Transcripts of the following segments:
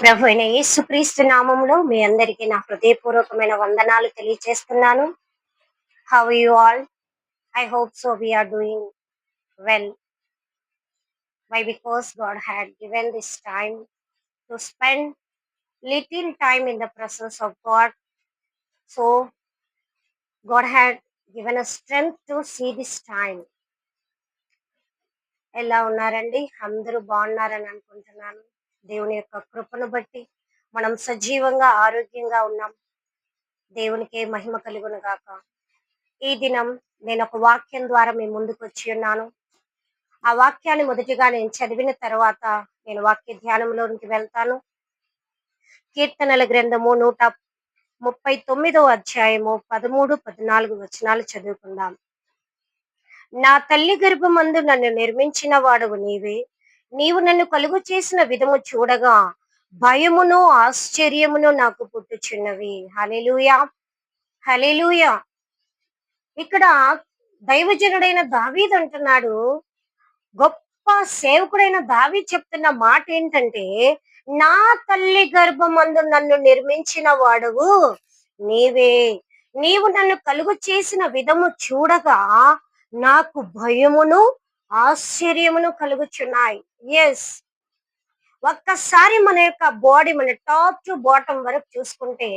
ప్రభు అయిన యేసుక్రీస్తు నామంలో మీ అందరికీ నా హృదయపూర్వకమైన వందనాలు తెలియజేస్తున్నాను. How you all I hope so we are doing well why because God had given this time to spend little time in the presence of God so God had given a strength to see this time ఎలా ఉన్నారండి? అందరూ బాగున్నారని అనుకుంటున్నాను. దేవుని యొక్క కృపను బట్టి మనం సజీవంగా ఆరోగ్యంగా ఉన్నాం. దేవునికి మహిమ కలుగును గాక. ఈ దినం నేను ఒక వాక్యం ద్వారా మీ ముందుకు వచ్చి ఉన్నాను. ఆ వాక్యాన్ని మొదటిగా నేను చదివిన తర్వాత నేను వాక్య ధ్యానంలోనికి వెళ్తాను. కీర్తనల గ్రంథము నూట ముప్పై తొమ్మిదో అధ్యాయము పదమూడు పద్నాలుగు వచనాలు చదువుకుందాం. నా తల్లి గర్భమందు నన్ను నిర్మించిన వాడవు నీవే. నీవు నన్ను కలుగు చేసిన విధము చూడగా భయమును ఆశ్చర్యమును నాకు పుట్టుచున్నవి. హలెలుయా హలెలుయా ఇక్కడ దైవజనుడైన దావీద్ అంటున్నాడు. గొప్ప సేవకుడైన దావీ చెప్తున్న మాట ఏంటంటే నా తల్లి గర్భమందు నన్ను నిర్మించిన వాడువు నీవే. నీవు నన్ను కలుగు చేసిన విధము చూడగా నాకు భయమును ఆశ్చర్యమును కలుగుచున్నాయి. ఎస్ ఒక్కసారి మన యొక్క బాడీ మన టాప్ టు బాటమ్ వరకు చూసుకుంటే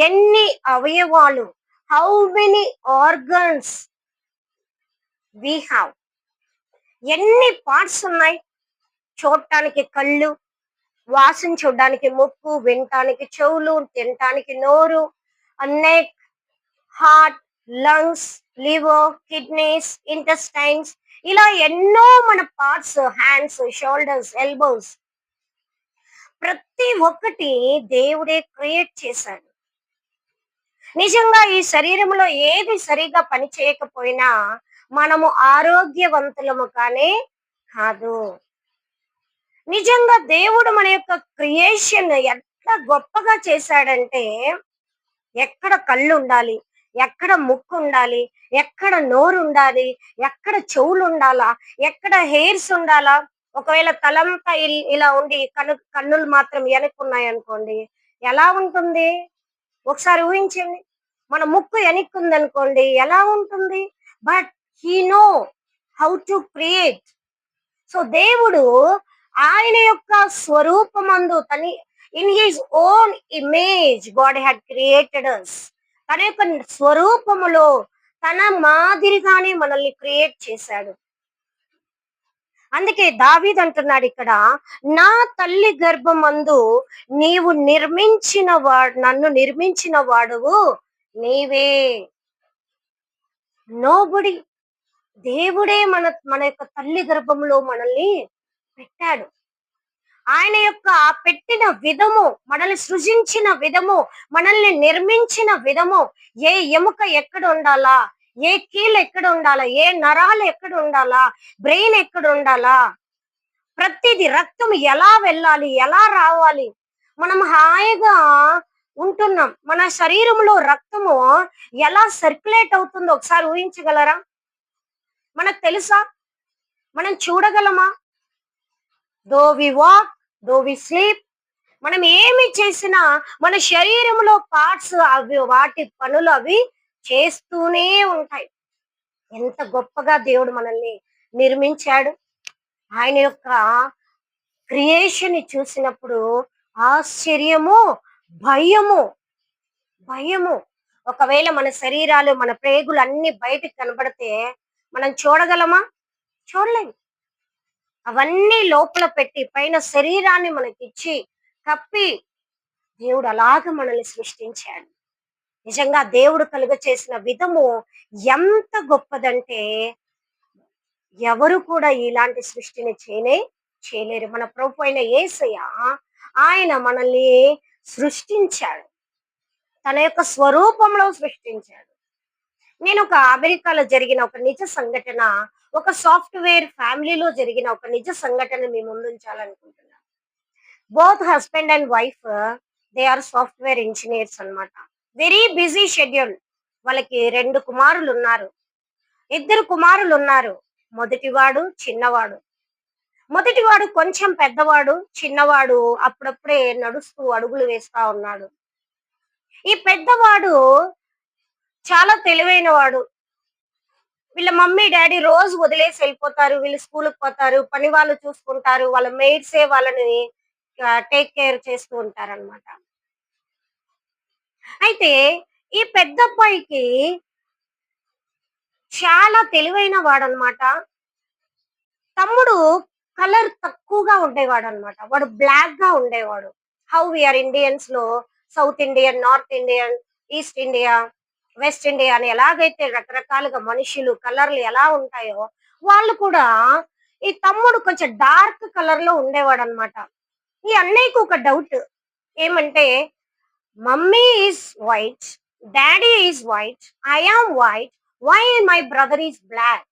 ఎన్ని అవయవాలు how many organs we have ఎన్ని పార్ట్స్ ఉన్నాయి? చూడటానికి కళ్ళు వాసన చూడడానికి ముక్కు వినటానికి చెవులు తినటానికి నోరు neck heart lungs liver kidneys intestines ఇలా ఎన్నో మన పార్ట్స్ హ్యాండ్స్ షోల్డర్స్ ఎల్బోస్ ప్రతి ఒక్కటి దేవుడే క్రియేట్ చేశాడు. నిజంగా ఈ శరీరంలో ఏది సరిగా పని చేయకపోయినా మనము ఆరోగ్యవంతులము కానీ కాదు. నిజంగా దేవుడు మన యొక్క క్రియేషన్ ఎంత గొప్పగా చేశాడంటే ఎక్కడ కళ్ళు ఉండాలి. ఎక్కడ ముక్కు ఉండాలి ఎక్కడ నోరు ఉండాలి ఎక్కడ చెవులు ఉండాలా ఎక్కడ హెయిర్స్ ఉండాలా? ఒకవేళ తలంతా ఇలా ఉండి కను కన్నులు మాత్రం వెనక్కున్నాయి అనుకోండి ఎలా ఉంటుంది? ఒకసారి ఊహించండి. మన ముక్కు వెనక్కుంది అనుకోండి ఎలా ఉంటుంది? But he know how to create. So దేవుడు ఆయన యొక్క స్వరూపమందు తని in his own image God had created us తన యొక్క స్వరూపములో తన మాదిరిగానే మనల్ని క్రియేట్ చేశాడు. అందుకే దావీద్ అంటున్నాడు ఇక్కడ నా తల్లి గర్భమందు నీవు నిర్మించిన వాడు నన్ను నిర్మించిన వాడువు నీవే. నోబుడి దేవుడే మన మన యొక్క తల్లి గర్భంలో మనల్ని పెట్టాడు. ఆయన యొక్క పెట్టిన విధము మనల్ని సృజించిన విధము మనల్ని నిర్మించిన విధము ఏ ఎముక ఎక్కడ ఉండాలా? ఏ కీలు ఎక్కడ ఉండాలా? ఏ నరాలు ఎక్కడ ఉండాలా? బ్రెయిన్ ఎక్కడ ఉండాలా? ప్రతిది రక్తం ఎలా వెళ్ళాలి? ఎలా రావాలి? మనం హాయిగా ఉంటున్నాం. మన శరీరంలో రక్తము ఎలా సర్క్యులేట్ అవుతుందో ఒకసారి ఊహించగలరా? మనకు తెలుసా? మనం చూడగలమా? దో we walk though we sleep మనం ఏమి చేసినా మన శరీరంలో పార్ట్స్ అవి వాటి పనులు అవి చేస్తూనే ఉంటాయి. ఎంత గొప్పగా దేవుడు మనల్ని నిర్మించాడు. ఆయన యొక్క క్రియేషన్ని చూసినప్పుడు ఆశ్చర్యము భయము భయము. ఒకవేళ మన శరీరాలు మన ప్రేగులు అన్ని బయటకు కనబడితే మనం చూడగలమా? చూడలేము అవన్నీ లోపల పెట్టి పైన శరీరాన్ని మనకిచ్చి కప్పి దేవుడు అలాగ మనల్ని సృష్టించాడు. నిజంగా దేవుడు కలుగ చేసిన విధము ఎంత గొప్పదంటే ఎవరు కూడా ఇలాంటి సృష్టిని చేయనే చేయలేరు. మన ప్రభు అయిన యేసయ్య ఆయన మనల్ని సృష్టించాడు. తన యొక్క స్వరూపంలో సృష్టించాడు. నేను ఒక అమెరికాలో జరిగిన ఒక నిజ సంఘటన ఒక సాఫ్ట్వేర్ ఫ్యామిలీలో జరిగిన ఒక నిజ సంఘటన మీ ముందుంచాలనుకుంటున్నాను. Both husband and wife they are software engineers అన్నమాట. వెరీ బిజీ షెడ్యూల్ వాళ్ళకి రెండు కుమారులు ఉన్నారు ఇద్దరు కుమారులు ఉన్నారు మొదటివాడు చిన్నవాడు. మొదటివాడు కొంచెం పెద్దవాడు చిన్నవాడు అప్పుడప్పుడే నడుస్తూ అడుగులు వేస్తా ఉన్నాడు. ఈ పెద్దవాడు చాలా తెలివైన వాడు వీళ్ళ మమ్మీ డాడీ రోజు వదిలేసి వెళ్ళిపోతారు వీళ్ళు స్కూల్కి పోతారు పని వాళ్ళు చూసుకుంటారు వాళ్ళ మెయిడ్సే వాళ్ళని టేక్ కేర్ చేస్తూ ఉంటారు అనమాట అయితే ఈ పెద్ద అబ్బాయికి చాలా తెలివైన వాడు అనమాట తమ్ముడు కలర్ తక్కువగా ఉండేవాడు అనమాట వాడు బ్లాక్గా ఉండేవాడు. How we are ఇండియన్స్లో south Indian north Indian east India west India అని ఎలాగైతే రకరకాలుగా మనుషులు కలర్లు ఎలా ఉంటాయో వాళ్ళు కూడా ఈ తమ్ముడు కొంచెం డార్క్ కలర్లో ఉండేవాడు అనమాట ఈ అన్నయ్యకు ఒక డౌట్ ఏమంటే mummy is white daddy is white I am white why my brother is black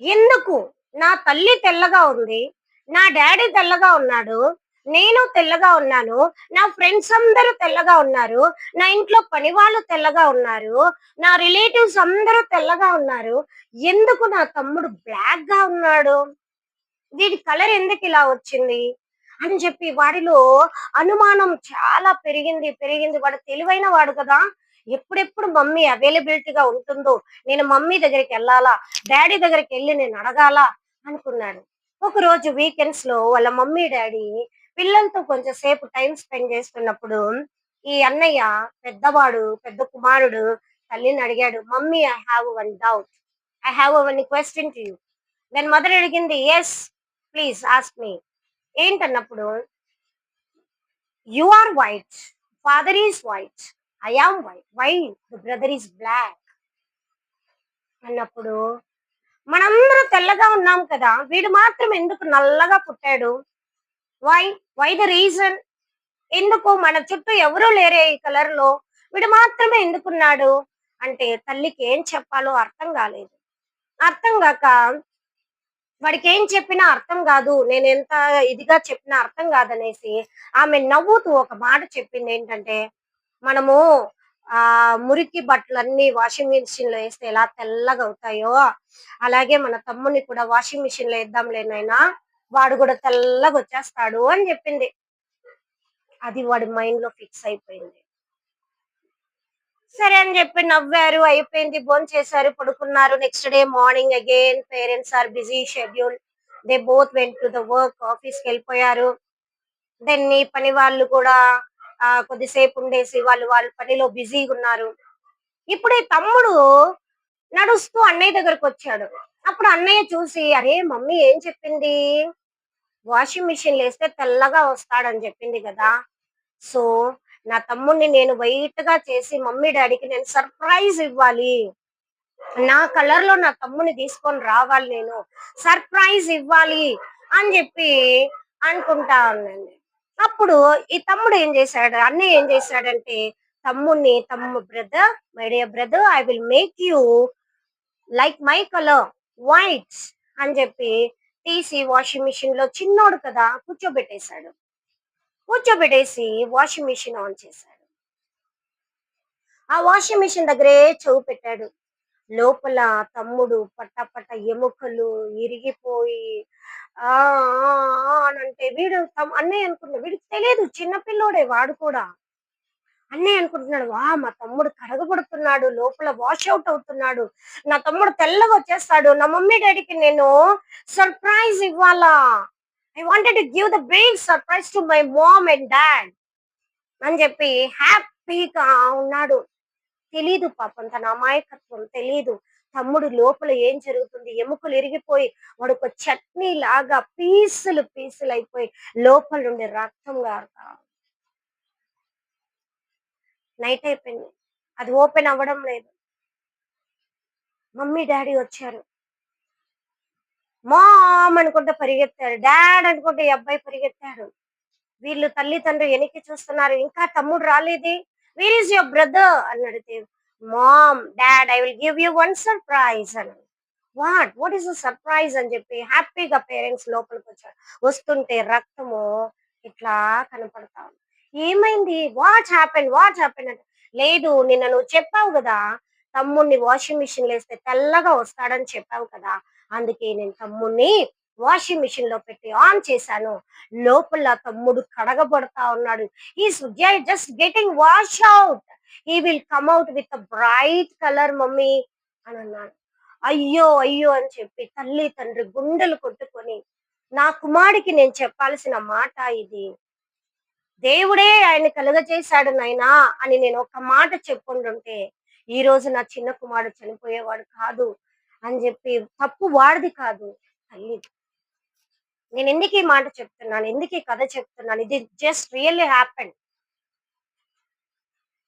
ఎందుకు? నా తల్లి తెల్లగా ఉంది నా డాడీ తెల్లగా ఉన్నాడు నేను తెల్లగా ఉన్నాను నా ఫ్రెండ్స్ అందరూ తెల్లగా ఉన్నారు నా ఇంట్లో పని వాళ్ళు తెల్లగా ఉన్నారు నా రిలేటివ్స్ అందరూ తెల్లగా ఉన్నారు. ఎందుకు నా తమ్ముడు బ్లాక్గా ఉన్నాడు? వీడి కలర్ ఎందుకు ఇలా వచ్చింది? అని చెప్పి వాడిలో అనుమానం చాలా పెరిగింది పెరిగింది. వాడు తెలివైన వాడు కదా. ఎప్పుడెప్పుడు మమ్మీ అవైలబిలిటీగా ఉంటుందో నేను మమ్మీ దగ్గరికి వెళ్ళాలా డాడీ దగ్గరికి వెళ్ళి నేను అడగాల అనుకున్నాడు ఒక రోజు వీకెండ్స్లో వాళ్ళ మమ్మీ డాడీ పిల్లలతో కొంచెం సేపు టైం స్పెండ్ చేస్తున్నప్పుడు ఈ అన్నయ్య పెద్దవాడు పెద్ద కుమారుడు తల్లిని అడిగాడు mummy I have one doubt I have one question to you దాని మదర్ అడిగింది yes please ask me ఏంటన్నప్పుడు you are white father is white I am white why brother is black అన్నప్పుడు మనందరూ తెల్లగా ఉన్నాం కదా. వీడు మాత్రం ఎందుకు నల్లగా పుట్టాడు? వై వై ద రీజన్ ఎందుకు? మన చుట్టూ ఎవరూ లేరే ఈ కలర్లో? వీడు మాత్రమే ఎందుకున్నాడు? అంటే తల్లికి ఏం చెప్పాలో అర్థం కాలేదు. అర్థం కాక వాడికి ఏం చెప్పినా అర్థం కాదు. నేను ఎంత ఇదిగా చెప్పినా అర్థం కాదనేసి ఆమె నవ్వుతూ ఒక మాట చెప్పింది ఏంటంటే మనము ఆ మురికి బట్టలన్నీ వాషింగ్ మిషన్లో వేస్తే ఎలా తెల్లగా అవుతాయో అలాగే మన తమ్ముని కూడా వాషింగ్ మిషన్లో వేద్దాం లేనైనా వాడు కూడా తెల్లగా వచ్చేస్తాడు అని చెప్పింది. అది వాడి మైండ్లో ఫిక్స్ అయిపోయింది. సరే అని చెప్పి నవ్వారు. అయిపోయింది. బోన్ చేశారు పడుకున్నారు. Next day morning again parents are busy schedule they both went to the work ఆఫీస్కి వెళ్ళిపోయారు. దెన్ ఈ పని వాళ్ళు కూడా కొద్దిసేపు ఉండేసి వాళ్ళు వాళ్ళ పనిలో బిజీగా ఉన్నారు. ఇప్పుడే తమ్ముడు నడుస్తూ అన్నయ్య దగ్గరకు వచ్చాడు. అప్పుడు అన్నయ్య చూసి అరే మమ్మీ ఏం చెప్పింది? వాషింగ్ మిషన్ వేస్తే తెల్లగా వస్తాడని చెప్పింది కదా. సో నా తమ్ముడిని నేను వైట్గా చేసి మమ్మీ డాడీకి నేను సర్ప్రైజ్ ఇవ్వాలి. నా కలర్లో నా తమ్ముని తీసుకొని రావాలి నేను. సర్ప్రైజ్ ఇవ్వాలి అని చెప్పి అనుకుంటా ఉన్నాను అప్పుడు ఈ తమ్ముడు ఏం చేశాడు? అన్నయ్య ఏం చేశాడంటే తమ్ముడిని తమ్ము brother my dear brother I will make you like my colour. Whites అని చెప్పి తీసి వాషింగ్ మిషన్లో చిన్నోడు కదా కూర్చోబెట్టేశాడు. కూర్చోబెట్టేసి వాషింగ్ మిషన్ ఆన్ చేశాడు. ఆ వాషింగ్ మిషన్ దగ్గరే చెవు పెట్టాడు. లోపల తమ్ముడు పట్ట పట్ట ఎముకలు ఇరిగిపోయి ఆ అని అంటే వీడు తమ్- అన్నయ్య అనుకున్నా వీడికి తెలియదు చిన్నపిల్లోడే వాడు కూడా. అన్నయ్య అనుకుంటున్నాడు వా మా తమ్ముడు కరగబడుతున్నాడు లోపల వాష్ అవుట్ అవుతున్నాడు నా తమ్ముడు తెల్లగా వచ్చేస్తాడు నా మమ్మీ డాడీకి నేను సర్ప్రైజ్ ఇవ్వాలా? I wanted give the big surprise to my mom and dad అని చెప్పి హ్యాపీగా ఉన్నాడు. తెలీదు పాపం తన అమాయకత్వం తెలీదు. తమ్ముడు లోపల ఏం జరుగుతుంది? ఎముకలు ఇరిగిపోయి వాడు ఒక చట్నీ లాగా పీసులు పీసులు అయిపోయి లోపల నుండి రక్తం గారుతా నైట్ అయిపోయింది. అది ఓపెన్ అవ్వడం లేదు. మమ్మీ డాడీ వచ్చారు. మామ్ అనుకుంటే పరిగెత్తాడు డాడ్ అనుకుంటే ఈ అబ్బాయి పరిగెత్తాడు. వీళ్ళు తల్లి తండ్రి వెనక్కి చూస్తున్నారు. ఇంకా తమ్ముడు రాలేది. వేర్ ఈస్ యువర్ బ్రదర్ అని అడిగితే mom dad I will give you one surprise అని. వాట్ వాట్ ఈస్ సర్ప్రైజ్ అని చెప్పి హ్యాపీగా పేరెంట్స్ లోపలికి వచ్చారు. వస్తుంటే రక్తము ఇట్లా కనపడతా ఉంది. ఏమైంది? వాట్ హ్యాపెన్ వాట్ హ్యాపెన్ అంటే. లేదు నిన్న నువ్వు చెప్పావు కదా తమ్ముడిని వాషింగ్ మిషన్ వేస్తే తెల్లగా వస్తాడని చెప్పావు కదా అందుకే నేను తమ్ముణ్ణి వాషింగ్ మిషన్లో పెట్టి ఆన్ చేశాను. లోపల తమ్ముడు కడగబడతా ఉన్నాడు. He just getting wash out he will come out with bright colour mummy అని అన్నాడు. అయ్యో అయ్యో అని చెప్పి తల్లి తండ్రి గుండెలు కొట్టుకొని నా కుమారుడికి నేను చెప్పాల్సిన మాట ఇది. దేవుడే ఆయన కలుగజేశాడు నాయనా అని నేను ఒక మాట చెప్పుకుంటుంటే ఈ రోజు నా చిన్న కుమారుడు చనిపోయేవాడు కాదు అని చెప్పి తప్పు వాడిది కాదు తల్లి. నేను ఎందుకు ఈ మాట చెప్తున్నాను? ఎందుకు ఈ కథ చెప్తున్నాను? ఇది జస్ట్ రియల్లీ హ్యాపెన్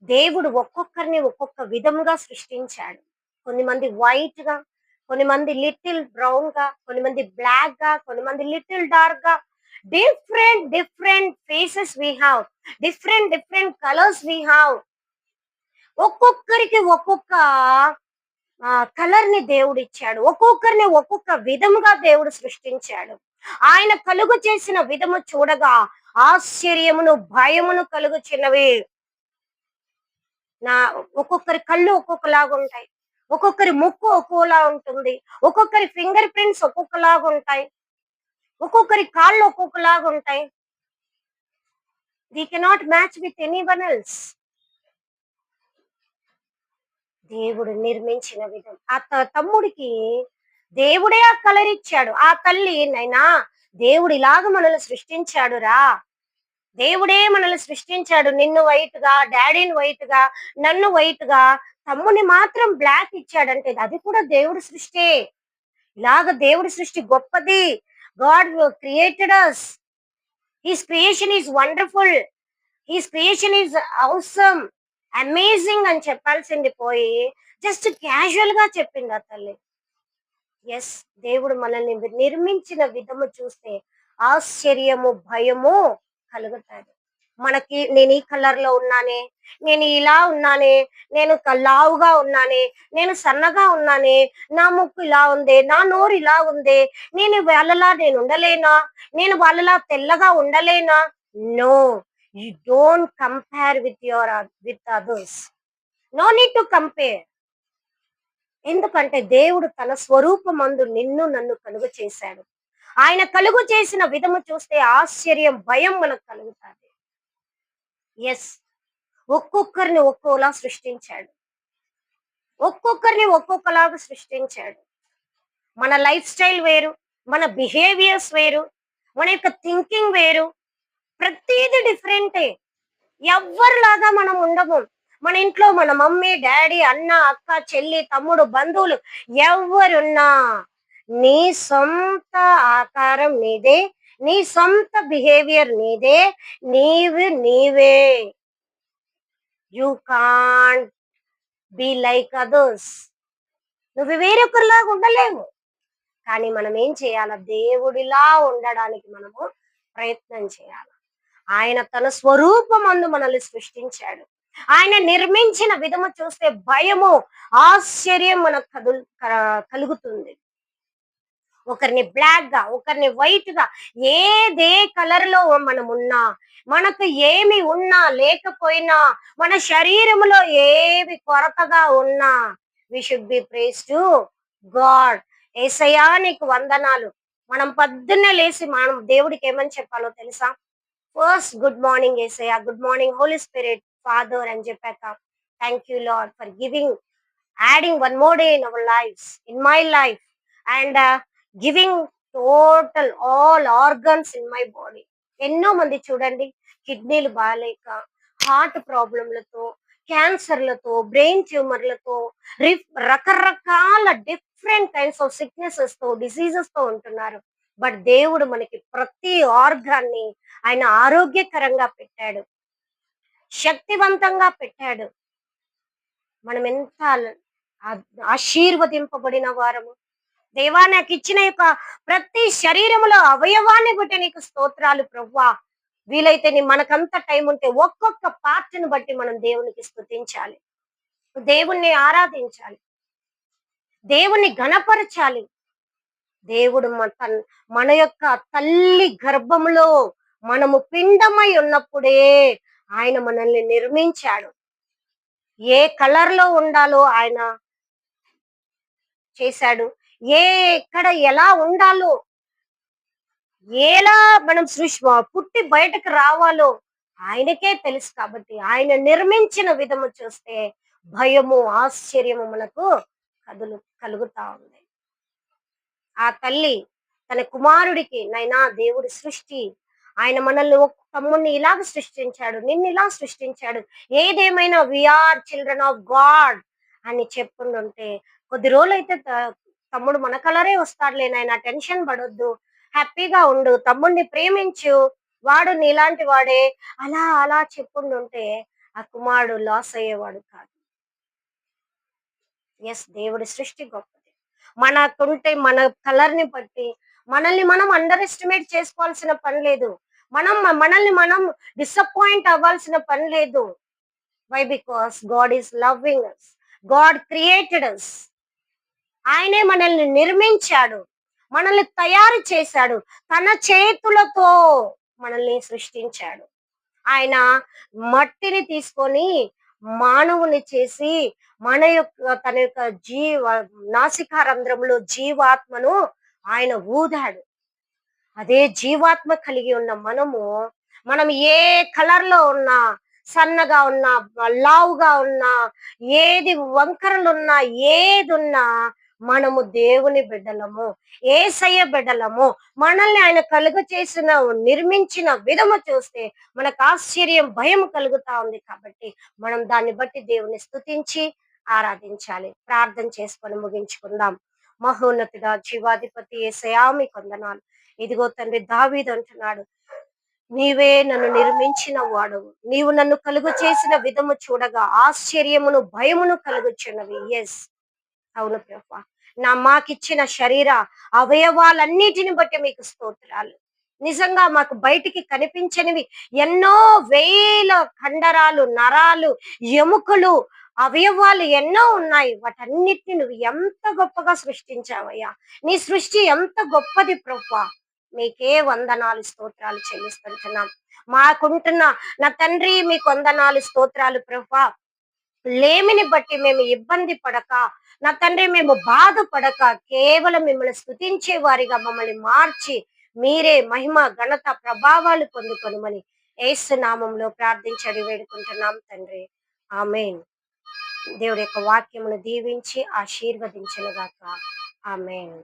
దేవుడు ఒక్కొక్కరిని ఒక్కొక్క విధముగా సృష్టించాడు. కొన్ని మంది వైట్గా కొన్ని మంది లిటిల్ బ్రౌన్గా కొన్ని మంది బ్లాక్గా కొన్ని మంది లిటిల్ డార్క్గా different different faces we have different different colours we have ఒక్కొక్కరికి ఒక్కొక్క కలర్ని దేవుడు ఇచ్చాడు. ఒక్కొక్కరిని ఒక్కొక్క విధముగా దేవుడు సృష్టించాడు. ఆయన కలుగు చేసిన విధము చూడగా ఆశ్చర్యమును భయమును కలుగు చిన్నవి. నా ఒక్కొక్కరి కళ్ళు ఒక్కొక్కలాగా ఉంటాయి. ఒక్కొక్కరి ముక్కు ఒక్కోలా ఉంటుంది. ఒక్కొక్కరి ఫింగర్ ప్రింట్స్ ఒక్కొక్కలాగా ఉంటాయి. ఒక్కొక్కరి కాళ్ళు ఒక్కొక్కలాగా ఉంటాయి. They cannot match with any one else దేవుడు నిర్మించిన విధం. ఆ తమ్ముడికి దేవుడే ఆ కలర్ ఇచ్చాడు. ఆ తల్లి నైనా దేవుడు ఇలాగ మనల్ని సృష్టించాడు రా దేవుడే మనల్ని సృష్టించాడు. నిన్ను వైట్గా డాడీని వైట్గా నన్ను వైట్గా తమ్ముని మాత్రం బ్లాక్ ఇచ్చాడంటే అది కూడా దేవుడి సృష్టి. ఇలాగ దేవుడి సృష్టి గొప్పది. God created us his creation is wonderful his creation is awesome amazing అని చెప్పాల్సింది పోయి జస్ట్ క్యాజువల్గా చెప్పింది ఆ తల్లి. ఎస్ దేవుడు మనల్ని నిర్మించిన విధము చూస్తే ఆశ్చర్యము భయము కలుగుతాడు మనకి నేను ఈ కలర్లో ఉన్నానే నేను ఇలా ఉన్నానే నేను లావుగా ఉన్నానే నేను సన్నగా ఉన్నానే నా ముక్కు ఇలా ఉంది నా నోరు ఇలా ఉంది నేను వాళ్ళలా నేను ఉండలేనా నేను వాళ్ళలా తెల్లగా ఉండలేనా? No you don't compare with your with others no need to compare ఎందుకంటే దేవుడు తన స్వరూపమందు నిన్ను నన్ను కలుగు చేశాడు. ఆయన కలుగు చేసిన విధము చూస్తే ఆశ్చర్యం భయం మనకు కలుగుతారు ఎస్ ఒక్కొక్కరిని ఒక్కోలా సృష్టించాడు. ఒక్కొక్కరిని ఒక్కొక్కలాగా సృష్టించాడు. మన లైఫ్ స్టైల్ వేరు మన బిహేవియర్స్ వేరు మన యొక్క థింకింగ్ వేరు. ప్రతిదీ డిఫరెంటే ఎవ్వరిలాగా మనం ఉండము. మన ఇంట్లో మన మమ్మీ డాడీ అన్న అక్క చెల్లి తమ్ముడు బంధువులు ఎవరున్నా నీ సొంత ఆకారం నీదే. నీ సొంత బిహేవియర్ నీదే నీవు నీవే. You can be like others నువ్వు వేరొకరిలాగా ఉండలేవు. కానీ మనం ఏం చేయాలి? దేవుడిలా ఉండడానికి మనము ప్రయత్నం చేయాలి? ఆయన తన స్వరూపమందు మనల్ని సృష్టించాడు. ఆయన నిర్మించిన విధము చూస్తే భయము ఆశ్చర్యం మనకు కదులు కలుగుతుంది. ఒకరిని బ్లాక్గా ఒకరిని వైట్గా ఏదే కలర్లో మనం ఉన్నా మనకు ఏమి ఉన్నా లేకపోయినా మన శరీరంలో ఏవి కొరతగా ఉన్నా we should be praise to God Yesaya నీకు వందనాలు. మనం పొద్దున్నే లేచి మనం దేవుడికి ఏమని చెప్పాలో తెలుసా? First good morning Yesayya. Good morning Holy Spirit father అని చెప్పాక. Thank you Lord for giving adding one more day in our life in my life and giving total all organs in my body ఎన్నో మంది చూడండి కిడ్నీలు బాగాలేక heart ప్రాబ్లంలతో క్యాన్సర్లతో brain ట్యూమర్లతో రకరకాల different kinds of సిక్నెసెస్తో డిసీజెస్తో ఉంటున్నారు. బట్ దేవుడు మనకి ప్రతి ఆర్గాన్ని ఆయన ఆరోగ్యకరంగా పెట్టాడు. శక్తివంతంగా పెట్టాడు. మనం ఎంత ఆశీర్వదింపబడిన వారము. దేవా నాకు ఇచ్చిన యొక్క ప్రతి శరీరములో అవయవాన్ని బట్టి నీకు స్తోత్రాలు ప్రవ్వా. వీలైతే నీ మనకంత టైం ఉంటే ఒక్కొక్క పార్ట్ని బట్టి మనం దేవునికి స్తుతించాలి. దేవుణ్ణి ఆరాధించాలి. దేవుణ్ణి గణపరచాలి దేవుడు మన మన యొక్క తల్లి గర్భములో మనము పిండమై ఉన్నప్పుడే ఆయన మనల్ని నిర్మించాడు. ఏ కలర్లో ఉండాలో ఆయన చేశాడు. ఏ ఎక్కడ ఎలా ఉండాలో ఎలా మనం సృష్టి పుట్టి బయటకు రావాలో ఆయనకే తెలుసు కాబట్టి ఆయన నిర్మించిన విధము చూస్తే భయము ఆశ్చర్యము మనకు కదులు కలుగుతా ఉంది. ఆ తల్లి తన కుమారుడికి నైనా దేవుడి సృష్టి ఆయన మనల్ని ఒక తమ్ముడిని ఇలాగ సృష్టించాడు నిన్ను ఇలా సృష్టించాడు ఏదేమైనా వీఆర్ చిల్డ్రన్ ఆఫ్ గాడ్ అని చెప్పుండుంటే కొద్ది రోజులైతే అయితే తమ్ముడు మన కలరే వస్తాడులే నాయన టెన్షన్ పడొద్దు. హ్యాపీగా ఉండు. తమ్ముడిని ప్రేమించు. వాడు నీలాంటి వాడే. అలా అలా చెప్పుండుంటే ఆ కుమారుడు లాస్ అయ్యేవాడు కాదు. ఎస్ దేవుడి సృష్టి గొప్పది. మనకుంటే మన కలర్ని బట్టి మనల్ని మనం అండర్ ఎస్టిమేట్ చేసుకోవాల్సిన పని లేదు. మనం మనల్ని మనం డిసప్పాయింట్ అవ్వాల్సిన పని లేదు. Why because God is loving us God created us ఆయనే మనల్ని నిర్మించాడు మనల్ని తయారు చేశాడు తన చేతులతో మనల్ని సృష్టించాడు. ఆయన మట్టిని తీసుకొని మానవుని చేసి మన యొక్క తన యొక్క జీవ నాసికా రంధ్రంలో జీవాత్మను ఆయన ఊదాడు. అదే జీవాత్మ కలిగి ఉన్న మనము మనం ఏ కలర్లో ఉన్నా సన్నగా ఉన్నా లావుగా ఉన్నా ఏది వంకరలు ఉన్నా ఏది ఉన్నా మనము దేవుని బిడ్డలము ఏసయ్య బిడ్డలము మనల్ని ఆయన కలుగ చేసిన నిర్మించిన విధము చూస్తే మనకు ఆశ్చర్యం భయం కలుగుతా ఉంది కాబట్టి మనం దాన్ని బట్టి దేవుని స్తుతించి ఆరాధించాలి. ప్రార్థన చేసుకొని ముగించుకుందాం. మహోన్నతుడా జీవాధిపతి ఏసయా మీ కొందనాలు. ఇదిగో తండ్రి దావీదు అంటున్నాడు నీవే నన్ను నిర్మించిన వాడు. నీవు నన్ను కలుగు చేసిన విధము చూడగా ఆశ్చర్యమును భయమును కలుగుచున్నవి. ఎస్ అవును ప్రభా నా మాకిచ్చిన శరీర అవయవాలన్నిటిని బట్టి మీకు స్తోత్రాలు. నిజంగా మాకు బయటికి కనిపించనివి ఎన్నో వేల కండరాలు నరాలు ఎముకలు అవయవాలు ఎన్నో ఉన్నాయి. వాటన్నిటిని నువ్వు ఎంత గొప్పగా సృష్టించావయ్యా. నీ సృష్టి ఎంత గొప్పది ప్రభా మీకే వందనాలు స్తోత్రాలు చెల్లిస్తుంటున్నాం. మాకుంటున్న నా తండ్రి మీకు వందనాలు స్తోత్రాలు ప్రభా లేమిని బట్టి మేము ఇబ్బంది పడక నా తండ్రి మేము బాధపడక కేవలం మిమ్మల్ని స్థుతించే వారిగా మమ్మల్ని మార్చి మీరే మహిమ ఘనత ప్రభావాలు పొందుకొనమని ఏసు నామంలో ప్రార్థించడి వేడుకుంటున్నాం తండ్రి. ఆమెన్. దేవుడి యొక్క వాక్యమును దీవించి ఆశీర్వదించనుగాక. ఆమెన్.